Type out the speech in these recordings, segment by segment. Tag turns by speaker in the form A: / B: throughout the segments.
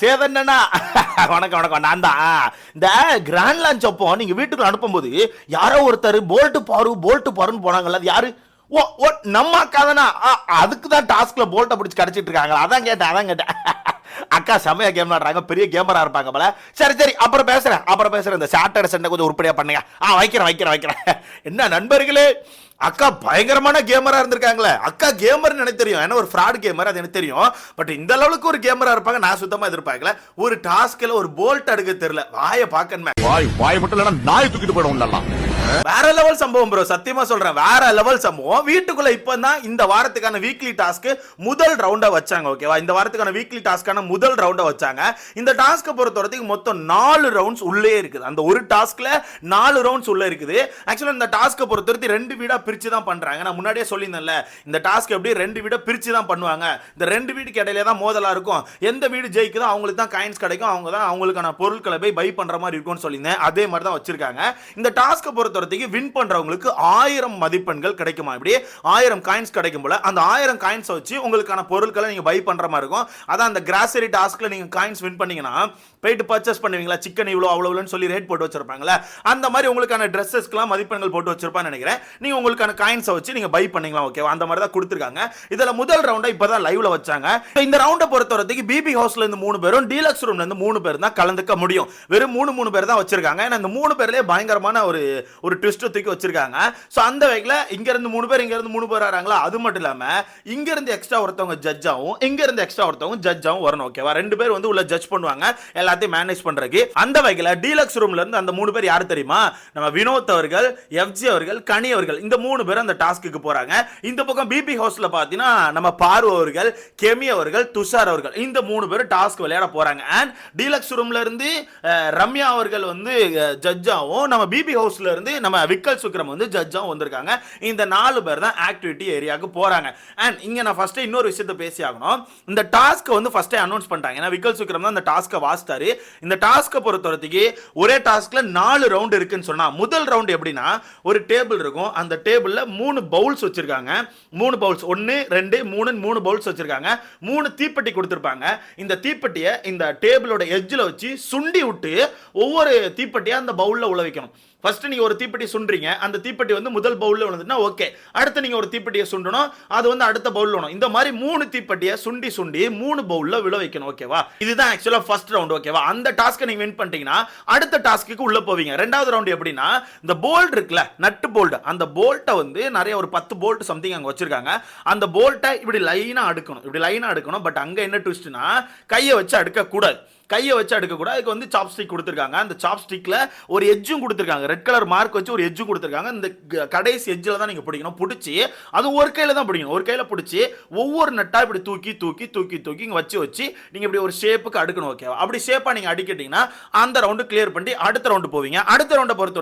A: சேதன்னா வணக்கம் வணக்கம். நான் தான். இந்த கிராண்ட் லான்ச் அப்போ நீங்க வீட்டுக்கு அனுப்பும்போது யாரோ ஒருத்தர் போல்ட்டு பாரு போல்ட் பாருன்னு போனாங்கல்ல அது யாரு? ஓ ஓ நம்ம அக்கா தானா அதுக்கு தான் டாஸ்க்ல போல்ட்டை பிடிச்சி கிடச்சிட்டு இருக்காங்க அதான் கேட்டேன் அதான் கேட்டேன். அக்கா செம்மையா கேம் விளாடுறாங்க பெரிய கேமரா இருப்பாங்க போல. சரி சரி அப்புறம் பேசுறேன் அப்புறம் பேசுறேன். இந்த சாட்டர்டே சண்டை கொஞ்சம் உருப்படியா பண்ணுங்க. ஆ வைக்கிறேன் வைக்கிறேன் வைக்கிறேன். என்ன நண்பர்களே? அக்கா பயங்கரமான கேமரா இருந்திருக்காங்களே. அக்கா கேமர் எனக்கு தெரியும். ஏன்னா ஒரு ஃப்ராட் கேமர் அது எனக்கு தெரியும். பட் இந்த அளவுக்கு ஒரு கேமரா இருப்பாங்க நான் சுத்தமா எதிர்பார்க்கல. ஒரு டாஸ்க்ல ஒரு போல்ட் அடுக்க தெரியல. வாயை பார்க்கணுமே.
B: வாய் வாய் மட்டும் இல்லைன்னா நாய் தூக்கிட்டு போயிடும்
A: வேற லெவல் சம்பவம் ப்ரோ சத்தியமா சொல்றேன். வேற லெவல் சம்பவம். வீட்டுக்குள்ள இப்பதான் இந்த வாரத்துக்கான வீக்லி டாஸ்க் முதல் ரவுண்டா வச்சாங்க ஓகேவா இந்த வாரத்துக்கான வீக்லி டாஸ்க்கான முதல் ரவுண்டா வச்சாங்க. இந்த டாஸ்க்கை பொறுத்த வரைக்கும் மொத்தம் நாலு ரவுண்ட்ஸ் உள்ளே இருக்குது. அந்த ஒரு டாஸ்க்ல நாலு ரவுண்ட்ஸ் உள்ள இருக்குது. ஆக்சுவலா இந்த டாஸ்க்கை பொறுத்த வரைக்கும் ரெண்டு வீடா பிரிச்சு தான் பண்றாங்க. நான் முன்னாடியே சொல்லியிருந்தேன்ல இந்த டாஸ்க் எப்படி ரெண்டு வீடா பிரிச்சு தான் பண்ணுவாங்க? இந்த ரெண்டு வீடுக்கு இடையில தான் மோதலா இருக்கும். எந்த வீடு ஜெயிக்குதோ அவங்களுக்கு தான் காயின்ஸ் கிடைக்கும். அவங்க தான் அவங்களுக்கான பொருட்களை போய் பை பண்ற மாதிரி இருக்கும்னு சொல்லியிருந்தேன். அதே மாதிரி தான் வச்சிருக்காங்க. இந்த டாஸ்க்கை பொறுத்த வரைக்கும் வின் பண்றவங்களுக்கு ஆயிரம் மதிப்பெண்கள் கிடைக்குமா? இப்படி ஆயிரம் காயின்ஸ் கிடைக்கும் போல அந்த ஆயிரம் காயின்ஸை வச்சு உங்களுக்கான பொருட்களை நீங்கள் பை பண்ற மாதிரி இருக்கும். அதான் அந்த கிராசரி டாஸ்கில் நீங்கள் காயின்ஸ் வின் பண்ணீங்கன்னா போயிட்டு பர்ச்சேஸ் பண்ணுவீங்களா? சிக்கன் இவ்வளோ அவ்வளோன்னு சொல்லி ரேட் போட்டு வச்சிருப்பாங்களே அந்த மாதிரி உங்களுக்கான ட்ரெஸ்ஸஸ்க்குலாம் மதிப்பெண்கள் போட்டு வச்சிருப்பான்னு நினைக்கிறேன். நீங்க உங்களுக்கான காயின்ஸை வச்சு நீங்க பை பண்ணீங்களா? ஓகேவா அந்த மாதிரி தான் கொடுத்துருக்காங்க. இதுல முதல் ரவுண்டா இப்பதான் லைவ்ல வச்சாங்க. இந்த ரவுண்டை பொறுத்த வரைக்கும் பிபி ஹவுஸ்ல இருந்து மூணு பேரும் டீலக்ஸ் ரூம்ல இருந்து மூணு பேர் தான் கலந்துக்க முடியும். வெறும் மூணு மூணு பேர் தான் வச்சிருக்காங்க. ஏன்னா இந்த மூணு பேர்லேயே பயங்கரமான ஒரு ஒரு ட்விஸ்ட் தூக்கி வச்சிருக்காங்க. ஸோ அந்த வகையில் இங்கேருந்து மூணு பேர் இங்கேருந்து மூணு பேர் வராங்களா? அது மட்டும் இல்லாமல் இங்கேருந்து எக்ஸ்ட்ரா ஒருத்தவங்க ஜட்ஜாவும் இங்கேருந்து எக்ஸ்ட்ரா ஒருத்தவங்க ஜட்ஜாவும் வரணும் ஓகேவா ரெண்டு பேர் வந்து உள்ள ஜட்ஜ் பண்ணுவாங்க எல்லாத்தையும் மேனேஜ் பண்ணுறதுக்கு அந்த வகையில் டீலக்ஸ் ரூம்லேருந்து அந்த மூணு பேர் யார் தெரியுமா? நம்ம வினோத் அவர்கள் எஃப்ஜி அவர்கள் கனி அவர்கள் இந்த மூணு பேர் அந்த டாஸ்க்கு போகிறாங்க இந்த பக்கம் பிபி ஹவுஸில் பார்த்தீங்கன்னா நம்ம பாரு அவர்கள் கெமி அவர்கள் துஷார் அவர்கள் இந்த மூணு பேர் டாஸ்க் விளையாட போகிறாங்க அண்ட் டீலக்ஸ் ரூம்லேருந்து ரம்யா அவர்கள் வந்து ஜட்ஜாவும் நம்ம பிபி ஹவுஸ்லேருந்து நம்ம விக்கல் சுக்ரம் வந்து ஜட்ஜாக வந்திருக்காங்க. இந்த நாலு பேர் தான் ஆக்டிவிட்டி ஏரியாவுக்கு போகிறாங்க அண்ட் இங்கே நான் ஃபஸ்ட்டு இன்னொரு விஷயத்தை பேசி ஆகணும். இந்த டாஸ்க்கை வந்து ஃபஸ்ட்டே அனௌன்ஸ் பண்ணிட்டாங்க. ஏன்னா விக்கல் சுக்ரம் தான் இந்த டாஸ்க்கை வாசித்தாரு இந்த டாஸ்க்கை பொறுத்த வரைக்கும் ஒரே டாஸ்க்கில் நாலு ரவுண்டு இருக்குன்னு சொன்னால் முதல் ரவுண்டு எப்படின்னா ஒரு டேபிள் இருக்கும். அந்த டேபிளில் மூணு பவுல்ஸ் வச்சுருக்காங்க. மூணு பவுல்ஸ் ஒன்று ரெண்டு மூணு மூணு பவுல்ஸ் வச்சுருக்காங்க. மூணு தீப்பெட்டி கொடுத்துருப்பாங்க. இந்த தீப்பெட்டியை இந்த டேபிளோட எஜ்ஜில் வச்சு சுண்டி விட்டு ஒவ்வொரு தீப்பெட்டியாக அந்த பவுலில் உழவிக்கணும் ஃபர்ஸ்ட் நீங்க ஒரு தீப்பெட்டி சுண்டுறீங்க அந்த தீப்பெட்டி வந்து முதல் பவுல்ல விழுந்துட்டுனா ஓகே. அடுத்து நீங்க ஒரு தீப்பெட்டியை சுண்டணும் அது வந்து அடுத்த பவுலில் வேணும் இந்த மாதிரி மூணு தீப்பெட்டியை சுண்டி சுண்டி மூணு பவுல்ல விழ வைக்கணும் ஓகேவா? இதுதான் ஆக்சுவலா ஃபர்ஸ்ட் ரவுண்ட் ஓகேவா? அந்த டாஸ்க்கை நீங்க வின் பண்ணிட்டீங்கன்னா அடுத்த டாஸ்க்கு உள்ள போவீங்க. ரெண்டாவது ரவுண்ட் எப்படின்னா இந்த போல்ட் இருக்குல்ல நட்டு போல்ட் அந்த போல்ட்டை வந்து நிறைய ஒரு பத்து போல்ட் சம்திங் அங்க வச்சிருக்காங்க. அந்த போல்ட்டை இப்படி லைனா அடுக்கணும். இப்படி லைனா அடுக்கணும் பட் அங்க என்ன ட்விஸ்ட்னா கையை வச்சு அடுக்க கூடாது கையை வச்சு எடுக்கக்கூடாது அதுக்கு வந்து சாப்ஸ்டிக் கொடுத்துருக்காங்க. அந்த சாப்ஸ்டிக்கில் ஒரு எஜ்ஜும் கொடுத்துருக்காங்க. ரெட் கலர் மார்க் வச்சு ஒரு எஜ்ஜும் கொடுத்துருக்காங்க. இந்த க- கடைசி எஜ்ஜில் தான் நீங்கள் பிடிக்கணும். பிடிச்சி அது ஒரு கையில் தான் பிடிக்கணும். ஒரு கையில் பிடிச்சி ஒவ்வொரு நட்டாக இப்படி தூக்கி தூக்கி தூக்கி தூக்கி இங்கே வச்சு வச்சு நீங்கள் இப்படி ஒரு ஷேப்புக்கு அடுக்கணும் ஓகேவா அப்படி ஷேப்பாக நீங்கள் அடிக்கிட்டீங்கன்னா அந்த ரவுண்டு கிளியர் பண்ணி அடுத்த ரவுண்டு போவீங்க. அடுத்த ரவுண்டை பொறுத்த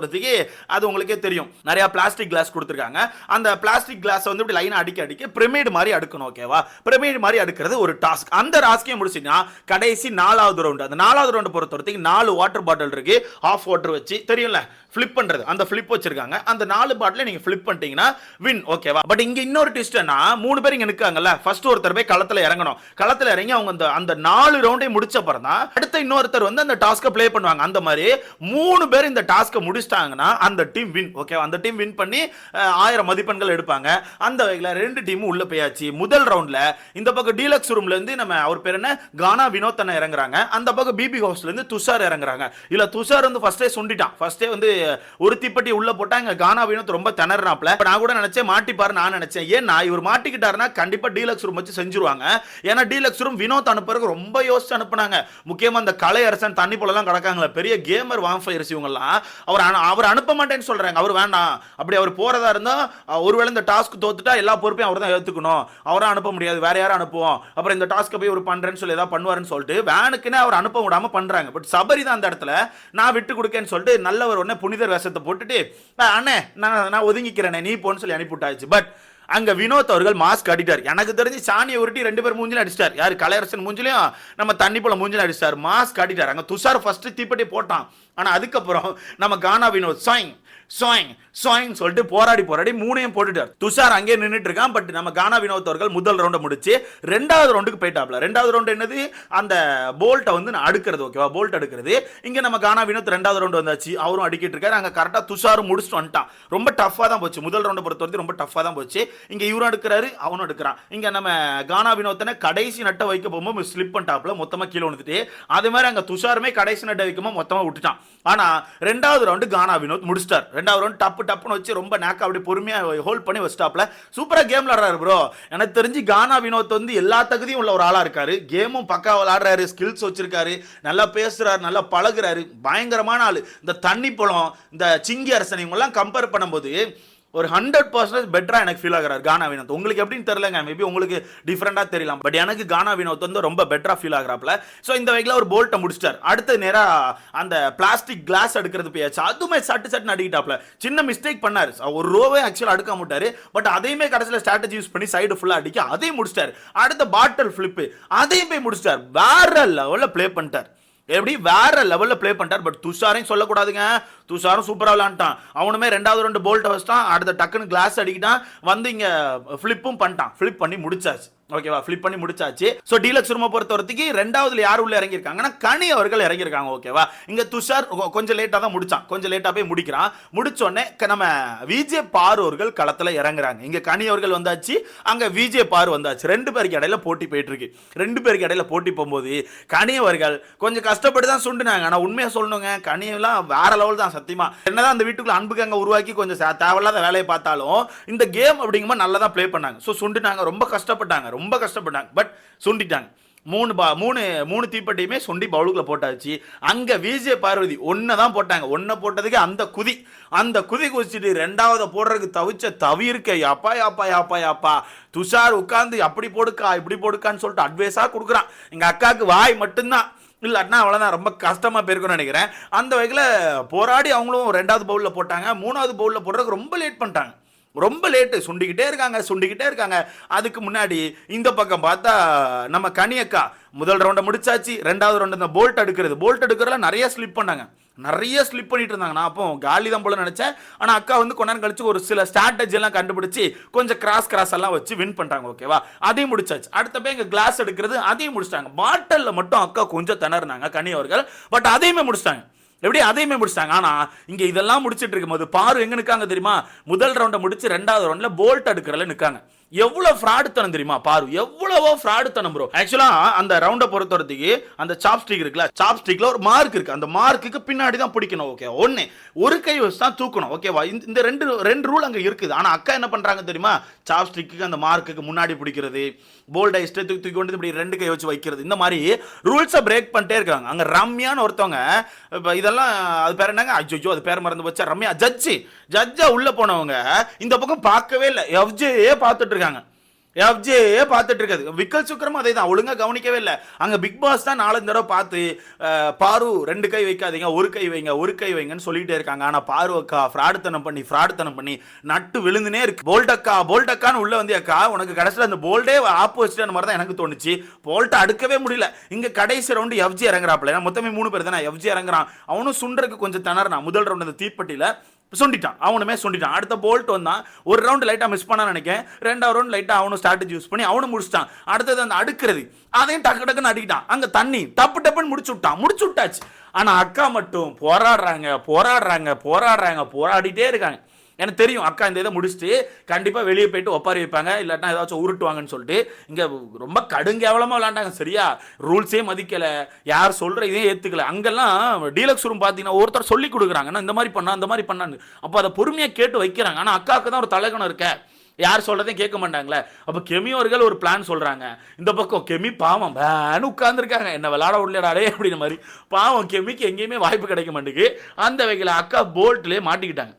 A: அது உங்களுக்கே தெரியும். நிறையா பிளாஸ்டிக் கிளாஸ் கொடுத்துருக்காங்க. அந்த பிளாஸ்டிக் கிளாஸ் வந்து இப்படி லைனாக அடிக்க அடிக்க பிரமிடு மாதிரி அடுக்கணும் ஓகேவா பிரமிடு மாதிரி அடுக்கிறது ஒரு டாஸ்க் அந்த டாஸ்கையும் முடிச்சுன்னா கடைசி நாலாவது ரவுண்டு அந்த நாலாவது ரவுண்டு பொறுத்த வரைக்கும் நாலு வாட்டர் பாட்டில் இருக்கு. ஆஃப் வாட்டர் வச்சு தெரியும்ல? ஃபிளிப் பண்றது. அந்த ஃபிளிப் வச்சிருக்காங்க. அந்த நாலு பாட்டிலே நீங்க ஃபிளிப் பண்ணிட்டீங்கன்னா வின் ஓகேவா பட் இங்க இன்னொரு ட்விஸ்ட் என்ன மூணு பேர் இங்கே நிற்காங்கல்ல ஃபர்ஸ்ட் ஒருத்தர் போய் களத்துல இறங்கணும். களத்துல இறங்கி அவங்க அந்த அந்த நாலு ரவுண்டை முடிச்ச அப்புறம் தான் அடுத்த இன்னொருத்தர் வந்து அந்த டாஸ்க்கை ப்ளே பண்ணுவாங்க. அந்த மாதிரி மூணு பேர் இந்த டாஸ்க்கை முடிச்சிட்டாங்கன்னா அந்த டீம் வின் ஓகேவா அந்த டீம் வின் பண்ணி ஆயிரம் மதிப்பெண்கள் எடுப்பாங்க. அந்த வகையில் ரெண்டு டீமும் உள்ள போயாச்சு. முதல் ரவுண்ட்ல இந்த பக்கம் டீலக்ஸ் ரூம்ல இருந்து நம்ம அவர் பேர் என்ன? கானா வினோத் இறங்குறாங்க. இறங்குறாங்க அந்த பக்கம் பிபி ஹவுஸ்லேருந்து துஷார் இறங்குறாங்க. இல்லை துஷார் வந்து ஃபர்ஸ்டே சுண்டிட்டான். ஃபஸ்ட்டே வந்து ஒரு தீப்பட்டி உள்ளே போட்டால் இங்கே கானா வினோத் ரொம்ப திணறாப்ல இப்போ நான் கூட நினச்சேன் மாட்டிப்பாரு நான் நினைச்சேன். ஏன்னா இவர் மாட்டிக்கிட்டாருன்னா கண்டிப்பாக டீலக்ஸ் ரூம் வச்சு செஞ்சுருவாங்க. ஏன்னா டீலக்ஸ் ரூம் வினோத் அனுப்புறதுக்கு ரொம்ப யோசிச்சு அனுப்புனாங்க. முக்கியமாக அந்த கலை அரசன் தண்ணி போலலாம் கிடக்காங்களே பெரிய கேமர் வாம்ஃபயர்ஸ் இவங்கெல்லாம். அவர் அனு- அவர் அனுப்ப மாட்டேன்னு சொல்கிறாங்க அவர் வேண்டாம். அப்படி அவர் போகிறதா இருந்தால் ஒருவேளை இந்த டாஸ்க் தோத்துட்டா எல்லா பொறுப்பையும் அவர் தான் ஏத்துக்கணும். அவரை அனுப்ப முடியாது. வேற யாரும் அனுப்புவோம். அப்புறம் இந்த டாஸ்க்கை போய் ஒரு பண்றேன்னு சொல்லி ஏதாவது பண்ணுவாருன்னு சொல்லிட்டு வேனுக்குன்னே அவர் அனுப்ப விடாமல் பண்ணுறாங்க பட் சபரி தான் அந்த இடத்துல நான் விட்டு கொடுக்கேன்னு சொல்லிட்டு நல்லவர் உடனே புனிதர் வேஷத்தை போட்டுட்டு அண்ணே நான் நான் ஒதுங்கிக்கிறேனே நீ போன்னு சொல்லி அனுப்பிவிட்டாச்சு பட் அங்கே வினோத் அவர்கள் மாஸ்க் அடிட்டார். எனக்கு தெரிஞ்சு சாணியை உருட்டி ரெண்டு பேர் மூஞ்சிலும் அடிச்சிட்டார். யார்? கலையரசன் மூஞ்சிலையும் நம்ம தண்ணி போல மூஞ்சிலும் அடிச்சிட்டார். மாஸ்க் அடிட்டார். அங்கே துஷார் ஃபஸ்ட்டு தீப்பெட்டி போட்டான். ஆனால் அதுக்கப்புறம் நம்ம கானா வினோத் சாய் சாயிங் சாயிங் சொல்லிட்டு போராடி போராடி மூணையும் போட்டுட்டார். துஷார் அங்கே நின்றுட்டு இருக்கான் பட் நம்ம கானா வினோத் அவர்கள் முதல் ரவுண்டை முடிச்சு ரெண்டாவது ரவுண்டுக்கு போயிட்டாப்ல. ரெண்டாவது ரவுண்டு என்னது? அந்த போல்ட்டை வந்து நான் அடுக்கிறது ஓகேவா போல்ட் அடுக்கிறது. இங்கே நம்ம கானா வினோத் ரெண்டாவது ரவுண்டு வந்தாச்சு. அவரும் அடிக்கிட்டு இருக்காரு. அங்கே கரெக்டாக துஷாரும் முடிச்சுட்டு வந்துட்டான். ரொம்ப டஃப்பாக தான் போச்சு. முதல் ரவுண்டை பொறுத்த வரைக்கும் ரொம்ப டஃப்பாக தான் போச்சு. இங்கே இவரும் எடுக்கிறாரு அவனும் எடுக்கிறான் இங்கே நம்ம கானா வினோத்தனை கடைசி நட்டை வைக்க போகும்போது ஸ்லிப் பண்ணிட்டாப்ல மொத்தமாக கீழே வந்துட்டு அதே மாதிரி அங்கே துஷாருமே கடைசி நட்டை வைக்கும்போது மொத்தமாக விட்டுட்டான். ஆனால் ரெண்டாவது ரவுண்டு கானா வினோத் முடிச்சிட்டார். ரெண்டாவது ரவுண்ட் டப்பு டப்புன்னு வச்சு ரொம்ப நேக்கா அப்படி பொறுமையாக ஹோல்ட் பண்ணி வச்சுட்டாப்ல சூப்பராக கேம் விளாட்றாரு ப்ரோ எனக்கு தெரிஞ்சு கானா வினோத் வந்து எல்லா தகுதியும் உள்ள ஒரு ஆளாக இருக்காரு. கேமும் பக்கா விளாடுறாரு ஸ்கில்ஸ் வச்சிருக்காரு. நல்லா பேசுகிறாரு நல்லா பழகுறாரு. பயங்கரமான ஆள். இந்த தண்ணி பழம் இந்த சிங்கி அரசன் இவங்கெல்லாம் கம்பேர் பண்ணும்போது ஒரு ஹண்ட்ரட் பர்சன்டேஜ் பெட்டராக எனக்கு ஃபீல் ஆகிறார் கானா வினோத். உங்களுக்கு எப்படின்னு தெரியலங்க மேபி உங்களுக்கு டிஃப்ரெண்ட்டாக தெரியலாம். பட் எனக்கு கானா வினோத் வந்து ரொம்ப பெட்டராக ஃபீல் ஆகிறாப்ல ஸோ இந்த வகையில் ஒரு போல்ட்டை முடிச்சிட்டார். அடுத்து நேராக அந்த பிளாஸ்டிக் கிளாஸ் எடுக்கிறது போயாச்சு அதுவுமே சட்டு சட்டுன்னு அடிக்கிட்டாப்ல சின்ன மிஸ்டேக் பண்ணார். ஒரு ரோவே ஆக்சுவலாக அடுக்க மாட்டார். பட் அதையுமே கடைசியில் ஸ்ட்ராட்டஜி யூஸ் பண்ணி சைடு ஃபுல்லாக அடிக்க அதையும் முடிச்சிட்டார். அடுத்த பாட்டில் ஃப்ளிப்பு அதையும் போய் முடிச்சிட்டார். வேற லெவலில் ப்ளே பண்ணிட்டார். எப்படி வேற லெவலில் ப்ளே பண்ணிட்டார். பட் துஷாரையும் சொல்லக்கூடாதுங்க. துஷாரும் சூப்பராக விளாண்டான் அவனுமே ரெண்டாவது ரெண்டு போல்ட்டை வச்சிட்டான். அடுத்த டக்குன்னு கிளாஸ் அடிக்கிட்டான். வந்து இங்கே ஃப்ளிப்பும் பண்ணிட்டான். ஃப்ளிப் பண்ணி முடிச்சாச்சு. ஓகேவா ஃபிளிப் பண்ணி முடிச்சாச்சு. ஸோ டீலக்ஸ் ரூமை பொறுத்த வரைக்கும் ரெண்டாவதுல யார் உள்ள இறங்கியிருக்காங்கன்னா கனி அவர்கள் இறங்கியிருக்காங்க ஓகேவா இங்க துஷார் கொஞ்சம் லேட்டாக தான் முடிச்சான். கொஞ்சம் லேட்டாக போய் முடிக்கிறான். முடிச்சோடனே நம்ம விஜே பாரு அவர்கள் களத்தில் இறங்குறாங்க. இங்க கனி அவர்கள் வந்தாச்சு அங்க விஜே பார் வந்தாச்சு. ரெண்டு பேருக்கு இடையில போட்டி போயிட்டு இருக்கு ரெண்டு பேருக்கு இடையில போட்டி போகும்போது கனி அவர்கள் கொஞ்சம் கஷ்டப்பட்டு தான் சுண்டுனாங்க. ஆனால் உண்மையாக சொல்லணுங்க கனியெல்லாம் வேற லெவல் தான் சத்தியமா. என்னதான் அந்த வீட்டுக்குள்ள அன்புக்கு அங்கே உருவாக்கி கொஞ்சம் தேவையில்லாத வேலையை பார்த்தாலும் இந்த கேம் அப்படிங்கும்போது நல்லா தான் ப்ளே பண்ணாங்க. ஸோ சுண்டுனாங்க ரொம்ப கஷ்டப்பட்டாங்க. ரொம்ப கஷ்டப்பட்டாங்க. பட் சுண்டிட்டாங்க. மூணு பா மூணு மூணு தீப்பெட்டியுமே சுண்டி பவுலுக்குள்ள போட்டாச்சு. அங்கே விஜய பார்வதி ஒன்றை தான் போட்டாங்க. ஒன்றை போட்டதுக்கு அந்த குதி. அந்த குதி குதிச்சுட்டு ரெண்டாவது போடுறதுக்கு தவிச்ச தவிர்க்க யாப்பா யாப்பா யாப்பா யாப்பா. துஷார் உட்காந்து அப்படி போடுக்கா இப்படி போடுக்கான்னு சொல்லிட்டு அட்வைஸாக கொடுக்குறான். எங்கள் அக்காவுக்கு வாய் மட்டும்தான். இல்லாட்டினா அவ்வளோதான் ரொம்ப கஷ்டமாக போயிருக்கும்னு நினைக்கிறேன். அந்த வகையில் போராடி அவங்களும் ரெண்டாவது பவுலில் போட்டாங்க. மூணாவது பவுலில் போடுறதுக்கு ரொம்ப லேட் பண்ணிட்டாங்க. ரொம்ப லேட்டு சுண்டிக்கிட்டே இருக்காங்க சுண்டிக்கிட்டே இருக்காங்க. அதுக்கு முன்னாடி இந்த பக்கம் பார்த்தா நம்ம கனியக்கா முதல் ரவுண்டை முடிச்சாச்சு ரெண்டாவது ரவுண்டு இந்த போல்ட் எடுக்கிறது போல்ட் எடுக்கிறதுல நிறைய ஸ்லிப் பண்ணாங்க. நிறைய ஸ்லிப் பண்ணிட்டு இருந்தாங்க. நான் அப்போ காலி தான் போல நினச்சேன். ஆனால் அக்கா வந்து கொஞ்ச நேரம் கழிச்சு ஒரு சில ஸ்ட்ராட்டஜி எல்லாம் கண்டுபிடிச்சி கொஞ்சம் கிராஸ் கிராஸ் எல்லாம் வச்சு வின் பண்ணிட்டாங்க ஓகேவா அதையும் முடிச்சாச்சு. அடுத்த போய் இங்கே கிளாஸ் எடுக்கிறது அதையும் முடிச்சிட்டாங்க. பாட்டிலில் மட்டும் அக்கா கொஞ்சம் திணறினாங்க கனி அவர்கள். பட் அதையுமே முடிச்சிட்டாங்க. எப்படி அதையுமே முடிச்சிட்டாங்க. ஆனால் இங்க இதெல்லாம் முடிச்சிட்டு இருக்கும்போது பாரு எங்க நிற்காங்க தெரியுமா? முதல் ரவுண்டை முடிச்சு ரெண்டாவது ரவுண்டில் போல்ட் எடுக்கிறல நிக்காங்க. எவ்வளவு ஃப்ராடுத்தனம் தெரியுமா? பாரு எவ்வளவோ ஃப்ராடுத்தனம் ப்ரோ ஆக்சுவலா அந்த ரவுண்டை பொறுத்த வரைக்கும் அந்த சாப்ஸ்டிக் இருக்குல்ல சாப்ஸ்டிக்ல ஒரு மார்க் இருக்கு. அந்த மார்க்குக்கு பின்னாடி தான் பிடிக்கணும் ஓகே ஒன்னு ஒரு கை வச்சு தான் தூக்கணும் ஓகேவா இந்த இந்த ரெண்டு ரெண்டு ரூல் அங்க இருக்குது. ஆனா அக்கா என்ன பண்றாங்க தெரியுமா? சாப்ஸ்டிக்கு அந்த மார்க்குக்கு முன்னாடி பிடிக்கிறது போல்டை இஷ்டத்துக்கு தூக்கி கொண்டு இப்படி ரெண்டு கை வச்சு வைக்கிறது. இந்த மாதிரி ரூல்ஸை பிரேக் பண்ணிட்டே இருக்காங்க. அங்க ரம்யான்னு ஒருத்தவங்க இப்போ இதெல்லாம் அது பேர் என்னங்க? அஜோஜோ அது பேர் மறந்து வச்சா ரம்யா ஜட்ஜி ஜட்ஜா உள்ள போனவங்க இந்த பக்கம் பார்க்கவே இல்லை. எஃப்ஜேயே பார்த்துட்டு இருக்காங்க. எஃப்ஜே பார்த்துட்டு இருக்காது விக்கல் சுக்கரமும் அதே தான் ஒழுங்காக கவனிக்கவே இல்லை. அங்கே பிக் பாஸ் தான் நாலஞ்சு தடவை பார்த்து பாரு ரெண்டு கை வைக்காதீங்க ஒரு கை வைங்க ஒரு கை வைங்கன்னு சொல்லிட்டே இருக்காங்க. ஆனால் பாரு அக்கா ஃப்ராடுத்தனம் பண்ணி ஃப்ராடுத்தனம் பண்ணி நட்டு விழுந்துனே இருக்கு. போல்ட் அக்கா போல்ட் அக்கான்னு வந்து அக்கா உனக்கு கடைசியில் அந்த போல்டே ஆப்போசிட்டான மாதிரி தான் எனக்கு தோணுச்சு. போல்ட்டை அடுக்கவே முடியல. இங்கே கடைசி ரவுண்டு எஃப்ஜி இறங்குறாப்ல ஏன்னா மொத்தமே மூணு பேர் தானே எஃப்ஜி இறங்குறான். அவனும் சுண்டருக்கு கொஞ்சம் திணறான் முதல் ரவுண்ட் அந்த தீப்பட்டியில். சுண்டிட்டான் அவனுமே சுண்டிட்டான் அடுத்த போல்ட் வந்தான். ஒரு ரவுண்ட் லைட்டாக மிஸ் பண்ணா நினைக்கிறேன். ரெண்டாவது ரவுண்ட் லைட்டாக அவனும் ஸ்ட்ராட்டஜி யூஸ் பண்ணி அவனும் முடிச்சிட்டான். அடுத்தது அந்த அடுக்கிறது. அதையும் டக்கு டக்குன்னு அடிக்கிட்டான். அங்கே தண்ணி டப்பு டப்புன்னு முடிச்சு விட்டான். முடிச்சு விட்டாச்சு. ஆனால் அக்கா மட்டும் போராடுறாங்க போராடுறாங்க போராடுறாங்க போராடிட்டே இருக்காங்க. எனக்கு தெரியும் அக்கா இந்த இதை முடிச்சுட்டு கண்டிப்பாக வெளியே போயிட்டு ஒப்பாரி வைப்பாங்க இல்லாட்டினா ஏதாச்சும் உருட்டுவாங்கன்னு சொல்லிட்டு. இங்கே ரொம்ப கடுங்கேவலமாக விளாண்டாங்க சரியா? ரூல்ஸே மதிக்கலை யார் சொல்கிற இதையும் ஏற்றுக்கல அங்கெல்லாம் டீலக்ஸ் ரூம் பார்த்தீங்கன்னா ஒருத்தர் சொல்லி கொடுக்குறாங்கன்னா இந்த மாதிரி பண்ணா இந்த மாதிரி பண்ணான்னு. அப்போ அதை பொறுமையாக கேட்டு வைக்கிறாங்க. ஆனால் அக்காவுக்கு தான் ஒரு தலைகணம் இருக்க. யார் சொல்கிறதையும் கேட்க மாட்டாங்களே. அப்போ கெமியோர்கள் ஒரு பிளான் சொல்கிறாங்க இந்த பக்கம் கெமி பாவம் வேணு உட்காந்துருக்காங்க என்ன விளாட விடலடாடே அப்படின்ற மாதிரி. பாவம் கெமிக்கு எங்கேயுமே வாய்ப்பு கிடைக்க மாட்டேங்குது. அந்த வகையில் அக்கா போல்ட்லேயே மாட்டிக்கிட்டாங்க.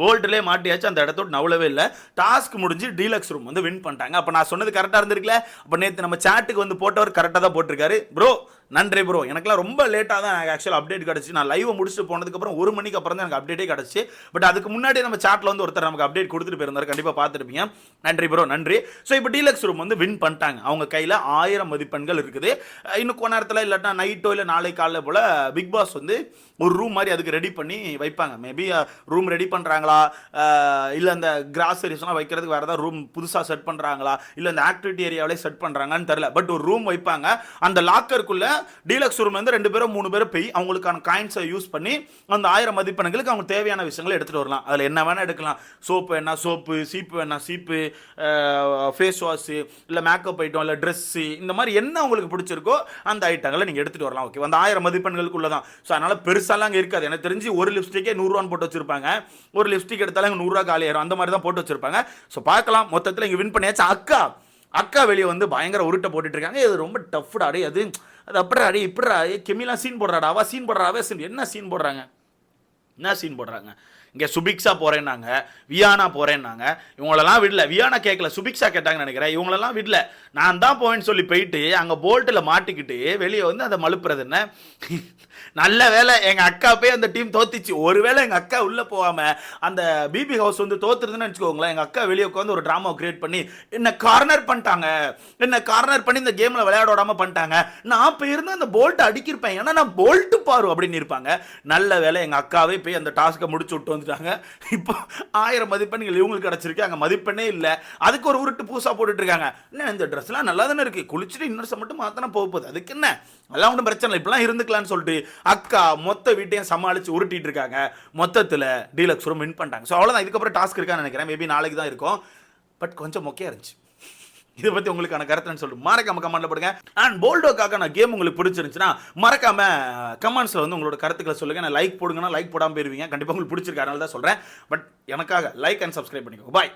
A: போல்ட்லேயே மாட்டியாச்சு அந்த இடத்தோட நவளவே இல்லை. டாஸ்க் முடிஞ்சு டீலக்ஸ் ரூம் வந்து வின் பண்ணிட்டாங்க. அப்போ நான் சொன்னது கரெக்டாக இருந்திருக்கல அப்போ நேற்று நம்ம சேட்டுக்கு வந்து போட்டவர் கரெக்டாக தான் போட்டிருக்காரு. ப்ரோ நன்றி ப்ரோ எனக்குலாம் ரொம்ப லேட்டாக தான் எனக்கு ஆக்சுவலாக அப்டேட் கிடச்சி. நான் லைவை முடிச்சுட்டு போனதுக்கப்புறம் ஒரு மணிக்கு அப்புறம் தான் எனக்கு அப்டேட்டே கிடச்சி. பட் அதுக்கு முன்னாடி நம்ம சாட்டில் வந்து ஒருத்தர் நமக்கு அப்டேட் கொடுத்துட்டு போயிருந்தாரு. கண்டிப்பாக பார்த்துருப்பீங்க. நன்றி ப்ரோ நன்றி. ஸோ இப்போ டீலக்ஸ் ரூம் வந்து வின் பண்ணிட்டாங்க. அவங்க கையில் ஆயிரம் மதிப்பெண்கள் இருக்குது. இன்னும் கொஞ்ச நேரத்தில் இல்லாட்டா நைட்டோ இல்லை நாளை காலைல போல் பிக் பாஸ் வந்து ஒரு ரூம் மாதிரி அதுக்கு ரெடி பண்ணி வைப்பாங்க. மேபி ரூம் ரெடி பண்ணுறாங்களா இல்லை அந்த கிராசரிஸ்லாம் வைக்கிறதுக்கு வேறு ஏதாவது ரூம் புதுசாக செட் பண்ணுறாங்களா இல்லை அந்த ஆக்டிவிட்டி ஏரியாவிலே செட் பண்ணுறாங்கன்னு தெரில பட் ஒரு ரூம் வைப்பாங்க. அந்த லாக்கருக்குள்ளே டீலக்ஸ் ரூம்ல இருந்து ரெண்டு பேரும் மூணு பேரும் போய் அவங்களுக்கான காயின்ஸை யூஸ் பண்ணி அந்த ஆயிரம் மதிப்பெண்களுக்கு அவங்க தேவையான விஷயங்களை எடுத்துகிட்டு வரலாம். அதில் என்ன வேணால் எடுக்கலாம். சோப்பு வேணா சோப்பு சீப்பு வேணா சீப்பு ஃபேஸ் வாஷு இல்லை மேக்கப் ஐட்டம் இல்லை ட்ரெஸ்ஸு இந்த மாதிரி என்ன உங்களுக்கு பிடிச்சிருக்கோ அந்த ஐட்டங்களை நீங்கள் எடுத்துகிட்டு வரலாம். ஓகே அந்த ஆயிரம் மதிப்பெண்களுக்குள்ள தான் ஸோ அதனால் பெருசாலாம் அங்கே இருக்காது. எனக்கு தெரிஞ்சு ஒரு லிப்ஸ்டிக்கே நூறுரூவான்னு போட்டு வச்சிருப்பாங்க. ஒரு லிப்ஸ்டிக் எடுத்தாலும் இங்கே நூறுரூவா காலியாயிரும் அந்த மாதிரி தான் போட்டு வச்சிருப்பாங்க. ஸோ பார்க்கலாம். மொத்தத்தில் இங்கே வின் பண்ணியாச்சு. அக்கா அக்கா வெளியே வந்து பயங்கர உருட்டை போட்டுட்டு இருக்காங்க. இது ரொம்ப டஃப்டாடு அது அது அப்படிடா அடே இப்படிடா கெமிலாம் சீன் போடுறாடா அவள் சீன் போடுறா அவ சீன் என்ன சீன் போடுறாங்க? என்ன சீன் போடுறாங்க? இங்கே சுபிக்ஸா போகிறேன்னாங்க வியானா போகிறேன்னாங்க இவங்களெல்லாம் விடல. வியானா கேட்கல சுபிக்ஸா கேட்டாங்கன்னு நினைக்கிறேன். இவங்களெல்லாம் விடல. நான் தான் போவேன்னு சொல்லி போயிட்டு அங்கே போல்ட்டில் மாட்டிக்கிட்டு வெளியே வந்து அதை மழுப்புறது என்ன? நல்ல வேலை எங்கள் அக்கா போய் அந்த டீம் தோத்துச்சு. ஒருவேளை எங்கள் அக்கா உள்ளே போகாமல் அந்த பிபி ஹவுஸ் வந்து தோத்துருதுன்னு வச்சுக்கோங்களேன் எங்கள் அக்கா வெளியே உட்காந்து ஒரு ட்ராமா கிரியேட் பண்ணி என்ன கார்னர் பண்ணிட்டாங்க. என்ன கார்னர் பண்ணி இந்த கேமில் விளையாட விடாமல் பண்ணிட்டாங்க. நான் போயிருந்து அந்த போல்ட்டை அடிக்கிருப்பேன். ஏன்னா நான் போல்ட்டு பாரு அப்படின்னு இருப்பாங்க. நல்ல வேலை எங்கள் அக்காவே போய் அந்த டாஸ்க்கை முடிச்சு விட்டு வந்துட்டாங்க இப்போ ஆயிரம் மதிப்பெண்கள் இவங்களுக்கு கிடச்சிருக்கு. அங்கே மதிப்பெண்ணே இல்லை. அதுக்கு ஒரு உருட்டு பூசா போட்டுட்டு இருக்காங்க என்ன இந்த ட்ரெஸ்லாம் நல்லா தானே இருக்குது குளிச்சுட்டு இன்னொரு மட்டும் மாற்றினா போக போகுது. அதுக்கு என்ன? அதெல்லாம் ஒன்றும் பிரச்சனை இல்லை. இப்படிலாம் இருந்துக்கலாம்னு சொல்லிட்டு அக்கா மொத்த வீட்டையும் சமாளித்து உருட்டிட்டு இருக்காங்க. மொத்தத்தில் டீலக்ஸ் ரூம் வின் பண்ணிட்டாங்க. ஸோ அவ்வளோதான் இதுக்கப்புறம் டாஸ்க் இருக்கான்னு நினைக்கிறேன். மேபி நாளைக்கு தான் இருக்கும். பட் கொஞ்சம் மொக்கையாக இருந்துச்சு. இதை பற்றி உங்களுக்கான கருத்துன்னு சொல்லிட்டு மறக்காம கமெண்ட்ல போடுங்க. அண்ட் போல்டோக்காக நான் கேம் உங்களுக்கு பிடிச்சிருந்துச்சுன்னா மறக்காம கமெண்ட்ஸில் வந்து உங்களோட கருத்துக்களை சொல்லுங்க. நான் லைக் போடுங்கன்னா லைக் போடாமல் போயிருவீங்க. கண்டிப்பாக உங்களுக்கு பிடிச்சிருக்க. அதனால தான் சொல்கிறேன் பட் எனக்காக லைக் அண்ட் சப்ஸ்கிரைப் பண்ணிக்கோங்க. பாய்